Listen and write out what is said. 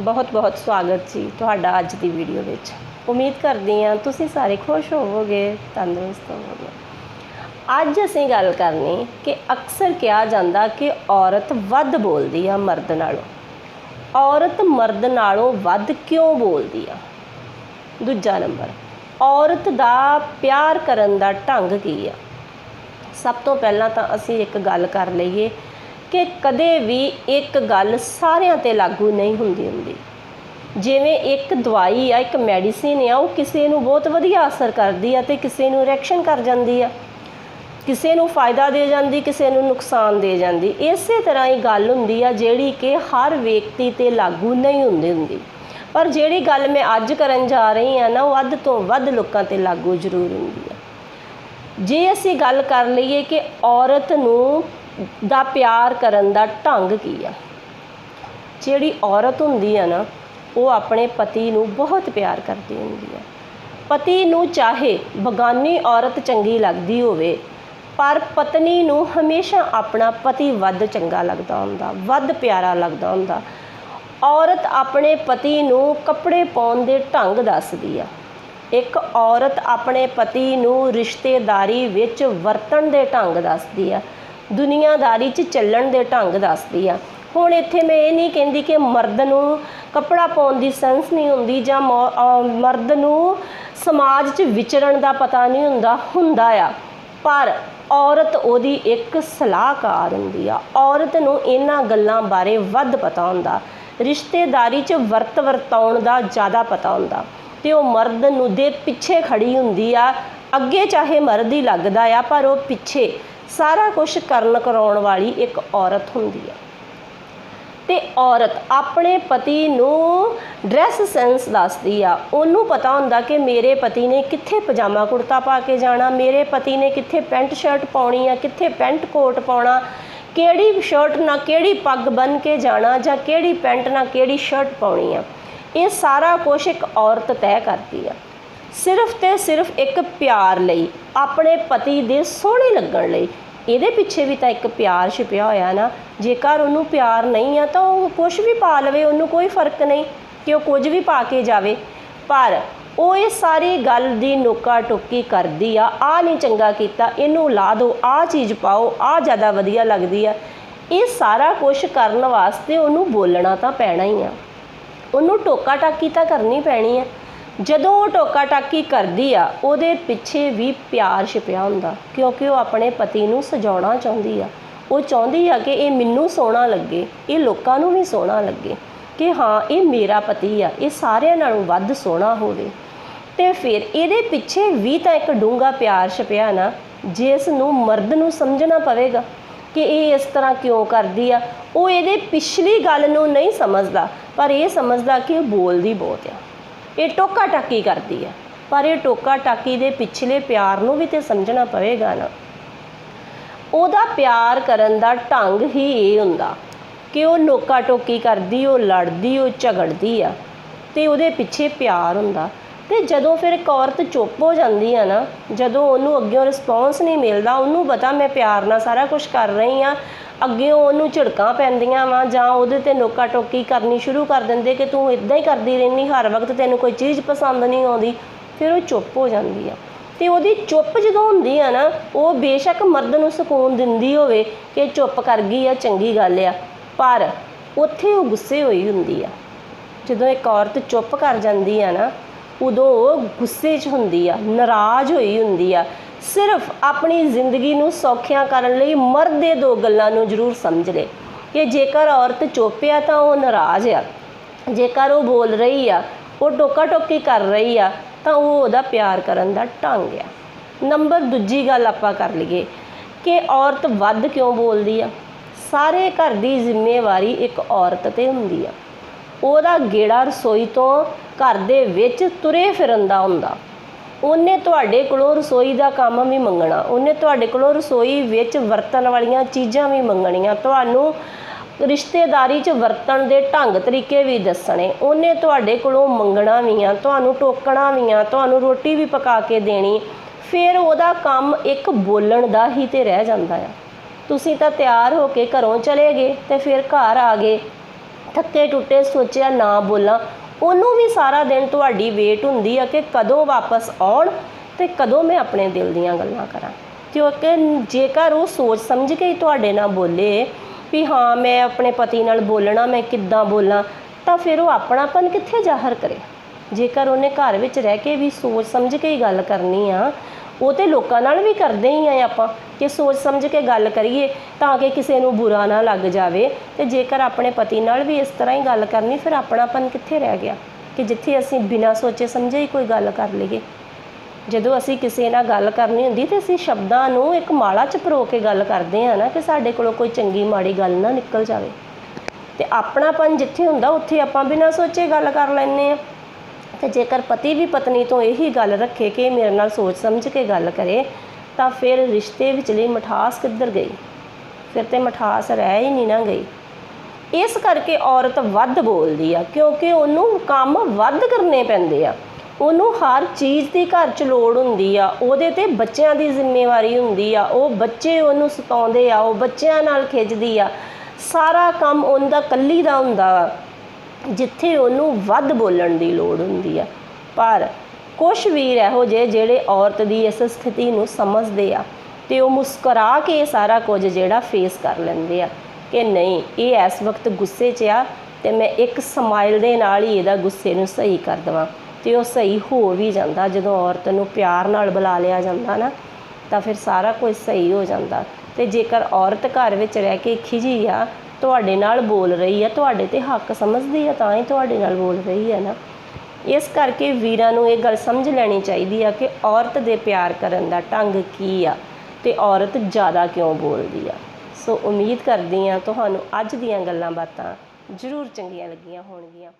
ਬਹੁਤ-ਬਹੁਤ ਸਵਾਗਤ ਜੀ ਤੁਹਾਡਾ ਅੱਜ ਦੀ ਵੀਡੀਓ ਵਿੱਚ। ਉਮੀਦ ਕਰਦੀ ਹਾਂ ਤੁਸੀਂ ਸਾਰੇ ਖੁਸ਼ ਹੋਵੋਗੇ, ਤੰਦਰੁਸਤ ਹੋਵੋਗੇ। ਅੱਜ ਅਸੀਂ ਗੱਲ ਕਰਨੀ ਕਿ ਅਕਸਰ ਕਿਹਾ ਜਾਂਦਾ ਕਿ ਔਰਤ ਵੱਧ ਬੋਲਦੀ ਆ ਮਰਦ ਨਾਲੋਂ। ਔਰਤ ਮਰਦ ਨਾਲੋਂ ਵੱਧ ਕਿਉਂ ਬੋਲਦੀ ਆ? ਦੂਜਾ ਨੰਬਰ, ਔਰਤ ਦਾ ਪਿਆਰ ਕਰਨ ਦਾ ਢੰਗ ਕੀ ਆ? ਸਭ ਤੋਂ ਪਹਿਲਾਂ ਤਾਂ ਅਸੀਂ ਇੱਕ ਗੱਲ ਕਰ ਲਈਏ ਕਿ ਕਦੇ ਵੀ ਇੱਕ ਗੱਲ ਸਾਰਿਆਂ ਤੇ ਲਾਗੂ ਨਹੀਂ ਹੁੰਦੀ ਹੁੰਦੀ। ਜਿਵੇਂ ਇੱਕ ਦਵਾਈ ਆ, ਇੱਕ ਮੈਡੀਸਿਨ ਆ, ਉਹ ਕਿਸੇ ਨੂੰ ਬਹੁਤ ਵਧੀਆ ਅਸਰ ਕਰਦੀ ਆ ਤੇ ਕਿਸੇ ਨੂੰ ਰਿਐਕਸ਼ਨ ਕਰ ਜਾਂਦੀ ਆ। ਕਿਸੇ ਨੂੰ ਫਾਇਦਾ ਦੇ ਜਾਂਦੀ, ਕਿਸੇ ਨੂੰ ਨੁਕਸਾਨ ਦੇ ਜਾਂਦੀ। ਇਸੇ ਤਰ੍ਹਾਂ ਹੀ ਗੱਲ ਹੁੰਦੀ ਆ ਜਿਹੜੀ ਕਿ ਹਰ ਵਿਅਕਤੀ ਤੇ ਲਾਗੂ ਨਹੀਂ ਹੁੰਦੀ ਹੁੰਦੀ। ਪਰ ਜਿਹੜੀ ਗੱਲ ਮੈਂ ਅੱਜ ਕਰਨ ਜਾ ਰਹੀ ਆ ਨਾ, ਉਹ ਵੱਧ ਤੋਂ ਵੱਧ ਲੋਕਾਂ ਤੇ ਲਾਗੂ ਜ਼ਰੂਰ ਹੁੰਦੀ ਆ। ਜੇ ਅਸੀਂ ਗੱਲ ਕਰ ਲਈਏ ਕਿ ਔਰਤ ਨੂੰ ਦਾ ਪਿਆਰ ਕਰਨ ਦਾ ਢੰਗ ਕੀ ਆ? ਜਿਹੜੀ ਔਰਤ ਹੁੰਦੀ ਆ ਨਾ, ਉਹ ਆਪਣੇ ਪਤੀ ਨੂੰ ਬਹੁਤ ਪਿਆਰ ਕਰਦੀ ਹੁੰਦੀ ਆ। ਪਤੀ ਨੂੰ ਚਾਹੇ ਬਗਾਨੀ ਔਰਤ ਚੰਗੀ ਲੱਗਦੀ ਹੋਵੇ, ਪਰ ਪਤਨੀ ਨੂੰ ਹਮੇਸ਼ਾ ਆਪਣਾ ਪਤੀ ਵੱਧ ਚੰਗਾ ਲੱਗਦਾ ਹੁੰਦਾ, ਵੱਧ ਪਿਆਰਾ ਲੱਗਦਾ ਹੁੰਦਾ। ਔਰਤ ਆਪਣੇ ਪਤੀ ਨੂੰ ਕੱਪੜੇ ਪਾਉਣ ਦੇ ਢੰਗ ਦੱਸਦੀ ਆ। ਇੱਕ ਔਰਤ ਆਪਣੇ ਪਤੀ ਨੂੰ ਰਿਸ਼ਤੇਦਾਰੀ ਵਿੱਚ ਵਰਤਣ ਦੇ ਢੰਗ ਦੱਸਦੀ ਆ। ਦੁਨੀਆਦਾਰੀ 'ਚ ਚੱਲਣ ਦੇ ਢੰਗ ਦੱਸਦੀ ਆ। ਹੁਣ ਇੱਥੇ ਮੈਂ ਇਹ ਨਹੀਂ ਕਹਿੰਦੀ ਕਿ ਮਰਦ ਨੂੰ ਕੱਪੜਾ ਪਾਉਣ ਦੀ ਸੈਂਸ ਨਹੀਂ ਹੁੰਦੀ ਜਾਂ ਮੌ- ਮਰਦ ਨੂੰ ਸਮਾਜ 'ਚ ਵਿਚਰਨ ਦਾ ਪਤਾ ਨਹੀਂ ਹੁੰਦਾ ਹੁੰਦਾ ਆ। ਪਰ ਔਰਤ ਉਹਦੀ ਇੱਕ ਸਲਾਹਕਾਰ ਹੁੰਦੀ ਆ। ਔਰਤ ਨੂੰ ਇਹਨਾਂ ਗੱਲਾਂ ਬਾਰੇ ਵੱਧ ਪਤਾ ਹੁੰਦਾ। ਰਿਸ਼ਤੇਦਾਰੀ 'ਚ ਵਰਤ ਵਰਤਾਉਣ ਦਾ ਜ਼ਿਆਦਾ ਪਤਾ ਹੁੰਦਾ। ਤੇ ਉਹ ਮਰਦ ਨੂੰ ਦੇ ਪਿੱਛੇ ਖੜੀ ਹੁੰਦੀ ਆ। ਅੱਗੇ ਚਾਹੇ ਮਰਦ ਹੀ ਲੱਗਦਾ ਆ, ਪਰ ਉਹ ਪਿੱਛੇ ਸਾਰਾ ਕੁਝ ਕਰਨ ਕਰਾਉਣ ਵਾਲੀ ਇੱਕ ਔਰਤ ਹੁੰਦੀ ਆ ਤੇ ਔਰਤ ਆਪਣੇ ਪਤੀ ਨੂੰ ਡਰੈਸ ਸੈਂਸ ਦੱਸਦੀ ਆ। ਉਹਨੂੰ ਪਤਾ ਹੁੰਦਾ ਕਿ ਮੇਰੇ ਪਤੀ ਨੇ ਕਿੱਥੇ ਪਜਾਮਾ ਕੁੜਤਾ ਪਾ ਕੇ ਜਾਣਾ, ਮੇਰੇ ਪਤੀ ਨੇ ਕਿੱਥੇ ਪੈਂਟ ਸ਼ਰਟ ਪਾਉਣੀ ਆ, ਕਿੱਥੇ ਪੈਂਟ ਕੋਟ ਪਾਉਣਾ, ਕਿਹੜੀ ਸ਼ਰਟ ਨਾਲ ਕਿਹੜੀ ਪੱਗ ਬੰਨ ਕੇ ਜਾਣਾ ਜਾਂ ਕਿਹੜੀ ਪੈਂਟ ਨਾਲ ਕਿਹੜੀ ਸ਼ਰਟ ਪਾਉਣੀ ਆ। ਇਹ ਸਾਰਾ ਕੁਝ ਇੱਕ ਔਰਤ ਤੈਅ ਕਰਦੀ ਆ। ਸਿਰਫ ਤੇ ਸਿਰਫ ਇੱਕ ਪਿਆਰ ਲਈ, ਆਪਣੇ ਪਤੀ ਦੇ ਸੋਹਣੇ ਲੱਗਣ ਲਈ। ਇਹਦੇ ਪਿੱਛੇ ਵੀ ਤਾਂ ਇੱਕ ਪਿਆਰ ਛਿਪਿਆ ਹੋਇਆ ਨਾ। ਜੇਕਰ ਉਹਨੂੰ ਪਿਆਰ ਨਹੀਂ ਆ, ਤਾਂ ਉਹ ਕੁਝ ਵੀ ਪਾ ਲਵੇ, ਉਹਨੂੰ ਕੋਈ ਫ਼ਰਕ ਨਹੀਂ ਕਿ ਉਹ ਕੁਝ ਵੀ ਪਾ ਕੇ ਜਾਵੇ। ਪਰ ਉਹ ਇਹ ਸਾਰੀ ਗੱਲ ਦੀ ਨੋਕਾ ਟੋਕੀ ਕਰਦੀ ਆ ਆ ਨਹੀਂ ਚੰਗਾ ਕੀਤਾ, ਇਹਨੂੰ ਲਾ ਦਿਓ ਆ ਚੀਜ਼ ਪਾਓ ਆ ਜ਼ਿਆਦਾ ਵਧੀਆ ਲੱਗਦੀ ਆ। ਇਹ ਸਾਰਾ ਕੁਝ ਕਰਨ ਵਾਸਤੇ ਉਹਨੂੰ ਬੋਲਣਾ ਤਾਂ ਪੈਣਾ ਹੀ ਆ। ਉਹਨੂੰ ਟੋਕਾ ਟਾਕੀ ਤਾਂ ਕਰਨੀ ਪੈਣੀ ਆ। ਜਦੋਂ ਉਹ ਟੋਕਾ ਟਾਕੀ ਕਰਦੀ ਆ, ਉਹਦੇ ਪਿੱਛੇ ਵੀ ਪਿਆਰ ਛਿਪਿਆ ਹੁੰਦਾ, ਕਿਉਂਕਿ ਉਹ ਆਪਣੇ ਪਤੀ ਨੂੰ ਸਜਾਉਣਾ ਚਾਹੁੰਦੀ ਆ। ਉਹ ਚਾਹੁੰਦੀ ਆ ਕਿ ਇਹ ਮੈਨੂੰ ਸੋਹਣਾ ਲੱਗੇ, ਇਹ ਲੋਕਾਂ ਨੂੰ ਵੀ ਸੋਹਣਾ ਲੱਗੇ ਕਿ ਹਾਂ, ਇਹ ਮੇਰਾ ਪਤੀ ਆ, ਇਹ ਸਾਰਿਆਂ ਨਾਲੋਂ ਵੱਧ ਸੋਹਣਾ ਹੋਵੇ। ਤੇ ਫਿਰ ਇਹਦੇ ਪਿੱਛੇ ਵੀ ਤਾਂ ਇੱਕ ਡੂੰਘਾ ਪਿਆਰ ਛਪਿਆ ਨਾ ਜਿਸ ਨੂੰ ਮਰਦ ਨੂੰ ਸਮਝਣਾ ਪਵੇਗਾ ਕਿ ਇਹ ਇਸ ਤਰ੍ਹਾਂ ਕਿਉਂ ਕਰਦੀ ਆ, ਉਹ ਇਹਦੇ ਪਿਛਲੀ ਗੱਲ ਨੂੰ ਨਹੀਂ ਸਮਝਦਾ, ਪਰ ਇਹ ਸਮਝਦਾ ਕਿ ਉਹ ਬੋਲਦੀ ਬਹੁਤ ਆ। ਇਹ ਟੋਕਾ ਟਾਕੀ ਕਰਦੀ ਆ ਪਰ ਇਹ ਟੋਕਾ ਟਾਕੀ ਦੇ ਪਿਛਲੇ ਪਿਆਰ ਨੂੰ ਵੀ ਤੇ ਸਮਝਣਾ ਪਵੇਗਾ ਨਾ। ਉਹਦਾ ਪਿਆਰ ਕਰਨ ਦਾ ਢੰਗ ਹੀ ਇਹ ਹੁੰਦਾ ਕਿ ਉਹ ਨੋਕਾ ਟੋਕੀ ਕਰਦੀ, ਉਹ ਲੜਦੀ, ਉਹ ਝਗੜਦੀ ਆ। ਤੇ ਉਹਦੇ ਪਿੱਛੇ ਪਿਆਰ ਹੁੰਦਾ। ਤੇ ਜਦੋਂ ਫਿਰ ਇੱਕ ਔਰਤ ਚੁੱਪ ਹੋ ਜਾਂਦੀ ਆ ਨਾ, ਜਦੋਂ ਉਹਨੂੰ ਅੱਗਿਓਂ ਰਿਸਪੌਂਸ ਨਹੀਂ ਮਿਲਦਾ, ਉਹਨੂੰ ਪਤਾ ਮੈਂ ਪਿਆਰ ਨਾਲ ਸਾਰਾ ਕੁਝ ਕਰ ਰਹੀ ਆ ਅੱਗਿਓਂ ਉਹਨੂੰ ਝਿੜਕਾਂ ਪੈਂਦੀਆਂ ਵਾ ਜਾਂ ਉਹਦੇ ਤੇ ਨੋਕਾ ਟੋਕੀ ਕਰਨੀ ਸ਼ੁਰੂ ਕਰ ਦਿੰਦੇ ਕਿ ਤੂੰ ਇਦਾਂ ਹੀ ਕਰਦੀ ਰਹਿੰਦੀ ਹਰ ਵਕਤ ਤੈਨੂੰ ਕੋਈ ਚੀਜ਼ ਪਸੰਦ ਨਹੀਂ ਆਉਂਦੀ, ਫਿਰ ਉਹ ਚੁੱਪ ਹੋ ਜਾਂਦੀ ਆ। ਤੇ ਉਹਦੀ ਚੁੱਪ ਜਦੋਂ ਹੁੰਦੀ ਆ ਨਾ, ਉਹ ਬੇਸ਼ੱਕ ਮਰਦ ਨੂੰ ਸਕੂਨ ਦਿੰਦੀ ਹੋਵੇ ਕਿ ਚੁੱਪ ਕਰ ਗਈ ਆ, ਚੰਗੀ ਗੱਲ ਆ, ਪਰ ਉੱਥੇ ਉਹ ਗੁੱਸੇ ਹੋਈ ਹੁੰਦੀ ਆ। ਜਦੋਂ ਇੱਕ ਔਰਤ ਚੁੱਪ ਕਰ ਜਾਂਦੀ ਆ ਨਾ, ਉਦੋਂ ਉਹ ਗੁੱਸੇ 'ਚ ਹੁੰਦੀ ਆ, ਨਾਰਾਜ਼ ਹੋਈ ਹੁੰਦੀ ਆ ਸਿਰਫ ਆਪਣੀ ਜ਼ਿੰਦਗੀ ਨੂੰ ਸੌਖਿਆਂ ਕਰਨ ਲਈ ਮਰਦ ਦੇ ਦੋ ਗੱਲਾਂ ਨੂੰ ਜ਼ਰੂਰ ਸਮਝ ਲੇ ਕਿ ਜੇਕਰ ਔਰਤ ਚੁੱਪ ਆ ਤਾਂ ਉਹ ਨਾਰਾਜ਼ ਆ, ਜੇਕਰ ਉਹ ਬੋਲ ਰਹੀ ਆ, ਉਹ ਟੋਕਾ ਟੋਕੀ ਕਰ ਰਹੀ ਆ, ਤਾਂ ਉਹ ਉਹਦਾ ਪਿਆਰ ਕਰਨ ਦਾ ਢੰਗ ਆ। ਨੰਬਰ ਦੂਜੀ ਗੱਲ ਆਪਾਂ ਕਰ ਲਈਏ ਕਿ ਔਰਤ ਵੱਧ ਕਿਉਂ ਬੋਲਦੀ ਆ? ਸਾਰੇ ਘਰ ਦੀ ਜ਼ਿੰਮੇਵਾਰੀ ਇੱਕ ਔਰਤ ਤੇ ਹੁੰਦੀ ਆ। ਉਹਦਾ ਗੇੜਾ ਰਸੋਈ ਤੋਂ ਘਰ ਦੇ ਵਿੱਚ ਤੁਰੇ ਫਿਰਨ ਦਾ ਹੁੰਦਾ। ਉਹਨੇ ਤੁਹਾਡੇ ਕੋਲੋਂ ਰਸੋਈ ਦਾ ਕੰਮ ਵੀ ਮੰਗਣਾ, ਉਹਨੇ ਤੁਹਾਡੇ ਕੋਲੋਂ ਰਸੋਈ ਵਿੱਚ ਵਰਤਣ ਵਾਲੀਆਂ ਚੀਜ਼ਾਂ ਵੀ ਮੰਗਣੀਆਂ, ਤੁਹਾਨੂੰ ਰਿਸ਼ਤੇਦਾਰੀ 'ਚ ਵਰਤਣ ਦੇ ਢੰਗ ਤਰੀਕੇ ਵੀ ਦੱਸਣੇ, ਉਹਨੇ ਤੁਹਾਡੇ ਕੋਲੋਂ ਮੰਗਣਾ ਵੀ ਆ, ਤੁਹਾਨੂੰ ਟੋਕਣਾ ਵੀ ਆ, ਤੁਹਾਨੂੰ ਰੋਟੀ ਵੀ ਪਕਾ ਕੇ ਦੇਣੀ, ਫਿਰ ਉਹਦਾ ਕੰਮ ਇੱਕ ਬੋਲਣ ਦਾ ਹੀ ਤੇ ਰਹਿ ਜਾਂਦਾ ਆ। ਤੁਸੀਂ ਤਾਂ ਤਿਆਰ ਹੋ ਕੇ ਘਰੋਂ ਚਲੇ ਗਏ ਤੇ ਫਿਰ ਘਰ ਆ ਗਏ, ਥੱਕੇ ਟੁੱਟੇ ਸੋਚਿਆ ਨਾ ਬੋਲਾਂ ਉਹਨੂੰ ਵੀ ਸਾਰਾ ਦਿਨ ਤੁਹਾਡੀ ਵੇਟ ਹੁੰਦੀ ਆ ਕਿ ਕਦੋਂ ਵਾਪਸ ਆਉਣ ਤੇ ਕਦੋਂ ਮੈਂ ਆਪਣੇ ਦਿਲ ਦੀਆਂ ਗੱਲਾਂ ਕਰਾਂ। ਕਿਉਂਕਿ ਜੇਕਰ ਉਹ ਸੋਚ ਸਮਝ ਕੇ ਹੀ ਤੁਹਾਡੇ ਨਾਲ ਬੋਲੇ ਵੀ ਹਾਂ, ਮੈਂ ਆਪਣੇ ਪਤੀ ਨਾਲ ਬੋਲਣਾ, ਮੈਂ ਕਿੱਦਾਂ ਬੋਲਾਂ, ਤਾਂ ਫਿਰ ਉਹ ਆਪਣਾਪਨ ਕਿੱਥੇ ਜ਼ਾਹਰ ਕਰੇ? ਜੇਕਰ ਉਹਨੇ ਘਰ ਵਿੱਚ ਰਹਿ ਕੇ ਵੀ ਸੋਚ ਸਮਝ ਕੇ ਹੀ ਗੱਲ ਕਰਨੀ ਆ ਉਹ ਤੇ ਲੋਕਾਂ ਨਾਲ ਵੀ ਕਰਦੇ ਹੀ ਆ ਆਪਾਂ। ਕਿ ਸੋਚ ਸਮਝ ਕੇ ਗੱਲ ਕਰੀਏ ਤਾਂ ਕਿ ਕਿਸੇ ਨੂੰ ਬੁਰਾ ਨਾ ਲੱਗ ਜਾਵੇ। ਤੇ ਜੇਕਰ ਆਪਣੇ ਪਤੀ ਨਾਲ ਵੀ ਇਸ ਤਰ੍ਹਾਂ ਹੀ ਗੱਲ ਕਰਨੀ, ਫਿਰ ਆਪਣਾਪਨ ਕਿੱਥੇ ਰਹਿ ਗਿਆ? ਕਿ ਜਿੱਥੇ ਅਸੀਂ ਬਿਨਾਂ ਸੋਚੇ ਸਮਝੇ ਹੀ ਕੋਈ ਗੱਲ ਕਰ ਲਈਏ। ਜਦੋਂ ਅਸੀਂ ਕਿਸੇ ਨਾਲ ਗੱਲ ਕਰਨੀ ਹੁੰਦੀ ਤੇ ਅਸੀਂ ਸ਼ਬਦਾਂ ਨੂੰ ਇੱਕ ਮਾਲਾ ਚ ਪਰੋ ਕੇ ਗੱਲ ਕਰਦੇ ਆ ਨਾ, ਕਿ ਸਾਡੇ ਕੋਲੋਂ ਕੋਈ ਚੰਗੀ ਮਾੜੀ ਗੱਲ ਨਾ ਨਿਕਲ ਜਾਵੇ। ਤੇ ਆਪਣਾਪਨ ਜਿੱਥੇ ਹੁੰਦਾ, ਉੱਥੇ ਆਪਾਂ ਬਿਨਾਂ ਸੋਚੇ ਗੱਲ ਕਰ ਲੈਂਦੇ ਆ ਤੇ ਜੇਕਰ ਪਤੀ ਵੀ ਪਤਨੀ ਤੋਂ ਇਹੀ ਗੱਲ ਰੱਖੇ ਕਿ ਮੇਰੇ ਨਾਲ ਸੋਚ ਸਮਝ ਕੇ ਗੱਲ ਕਰੇ, ਤਾਂ ਫਿਰ ਰਿਸ਼ਤੇ ਵਿਚਲੀ ਮਠਾਸ ਕਿੱਧਰ ਗਈ? ਫਿਰ ਤੇ ਮਠਾਸ ਰਹਿ ਹੀ ਨਹੀਂ ਨਾ ਗਈ। ਇਸ ਕਰਕੇ ਔਰਤ ਵੱਧ ਬੋਲਦੀ ਆ, ਕਿਉਂਕਿ ਉਹਨੂੰ ਕੰਮ ਵੱਧ ਕਰਨੇ ਪੈਂਦੇ ਆ। ਉਹਨੂੰ ਹਰ ਚੀਜ਼ ਦੀ ਘਰ 'ਚ ਲੋੜ ਹੁੰਦੀ ਆ, ਉਹਦੇ ਤੇ ਬੱਚਿਆਂ ਦੀ ਜ਼ਿੰਮੇਵਾਰੀ ਹੁੰਦੀ ਆ। ਉਹ ਬੱਚੇ ਉਹਨੂੰ ਸਤਾਉਂਦੇ ਆ, ਉਹ ਬੱਚਿਆਂ ਨਾਲ ਖਿੱਚਦੀ ਆ। ਸਾਰਾ ਕੰਮ ਉਹਦਾ ਕੱਲੀ ਦਾ ਹੁੰਦਾ ਵਾ। ਜਿੱਥੇ ਉਹਨੂੰ ਵੱਧ ਬੋਲਣ ਦੀ ਲੋੜ ਹੁੰਦੀ ਆ। ਪਰ ਕੁਝ ਵੀਰ ਇਹੋ ਜਿਹੇ ਜਿਹੜੇ ਔਰਤ ਦੀ ਇਸ ਸਥਿਤੀ ਨੂੰ ਸਮਝਦੇ ਆ ਤੇ ਉਹ ਮੁਸਕਰਾ ਕੇ ਸਾਰਾ ਕੁਝ ਜਿਹੜਾ ਫੇਸ ਕਰ ਲੈਂਦੇ ਆ ਕਿ ਨਹੀਂ, ਇਹ ਇਸ ਵਕਤ ਗੁੱਸੇ 'ਚ ਆ ਤੇ ਮੈਂ ਇੱਕ ਸਮਾਈਲ ਦੇ ਨਾਲ ਹੀ ਇਹਦਾ ਗੁੱਸੇ ਨੂੰ ਸਹੀ ਕਰ ਦਵਾਂ। ਤੇ ਉਹ ਸਹੀ ਹੋ ਵੀ ਜਾਂਦਾ, ਜਦੋਂ ਔਰਤ ਨੂੰ ਪਿਆਰ ਨਾਲ ਬੁਲਾ ਲਿਆ ਜਾਂਦਾ ਨਾ, ਤਾਂ ਫਿਰ ਸਾਰਾ ਕੁਝ ਸਹੀ ਹੋ ਜਾਂਦਾ। ਤੇ ਜੇਕਰ ਔਰਤ ਘਰ ਵਿੱਚ ਰਹਿ ਕੇ ਖਿਜੀ ਆ ਤੁਹਾਡੇ ਨਾਲ ਬੋਲ ਰਹੀ ਆ ਤੁਹਾਡੇ ਤੇ ਹੱਕ ਸਮਝਦੀ ਆ ਤਾਂ ਹੀ ਤੁਹਾਡੇ ਨਾਲ ਬੋਲ ਰਹੀ ਹੈ ਨਾ। ਇਸ ਕਰਕੇ ਵੀਰਾਂ ਨੂੰ ਇਹ ਗੱਲ ਸਮਝ ਲੈਣੀ ਚਾਹੀਦੀ ਆ ਕਿ ਔਰਤ ਦੇ ਪਿਆਰ ਕਰਨ ਦਾ ਢੰਗ ਕੀ ਆ ਤੇ ਔਰਤ ਜ਼ਿਆਦਾ ਕਿਉਂ ਬੋਲਦੀ ਆ। ਸੋ ਉਮੀਦ ਕਰਦੀ ਆ ਤੁਹਾਨੂੰ ਅੱਜ ਦੀਆਂ ਗੱਲਾਂ ਬਾਤਾਂ ਜ਼ਰੂਰ ਚੰਗੀਆਂ ਲੱਗੀਆਂ ਹੋਣਗੀਆਂ।